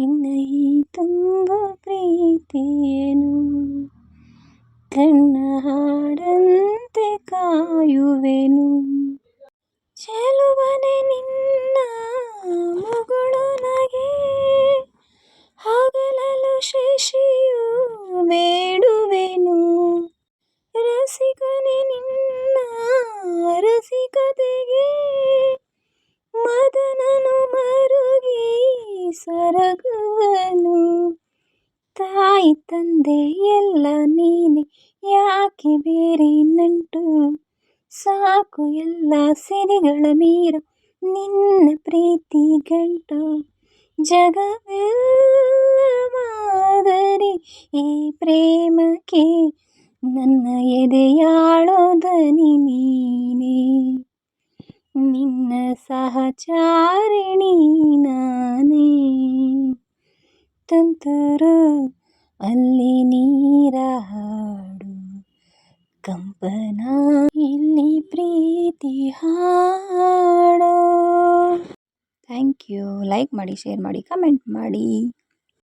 ಇನ್ನ ಈ ತುಂಬ ಪ್ರೀತಿಯೇನು? ಕಣ್ಣ ಹಾಡಂತೆ ಕಾಯುವೆನು? ಚೆಲುವನೆ ನಿನ್ನ ಮುಗುಳು ನಗೆ ಹಗಲಲು ಶಶಿಯು ಬೇಡುವೆನು ಸರಗುವನು ತಾಯಿ ತಂದೆ ಎಲ್ಲ ನೀನೆ, ಯಾಕೆ ಬೇರೆ ನಂಟು? ಸಾಕು ಎಲ್ಲ ಸಿರಿಗಳ ಮೀರು, ನಿನ್ನ ಪ್ರೀತಿ ಗಂಟು. ಜಗವೆಲ್ಲ ಮಾದರಿ ಈ ಪ್ರೇಮಕ್ಕೆ ನನ್ನ ಎದೆಯಾಳೋದನಿ ನೀನೇ. ನಿನ್ನ ಸಹಚಾರಿಣಿ ಅಲ್ಲಿ ನೀರ ಹಾಡು. ಕಂಪನ, ಇಲ್ಲಿ ಪ್ರೀತಿ ಹಾಡು. ಥ್ಯಾಂಕ್ ಯು ಲೈಕ್ ಮಾಡಿ ಶೇರ್ ಮಾಡಿ ಕಮೆಂಟ್ ಮಾಡಿ.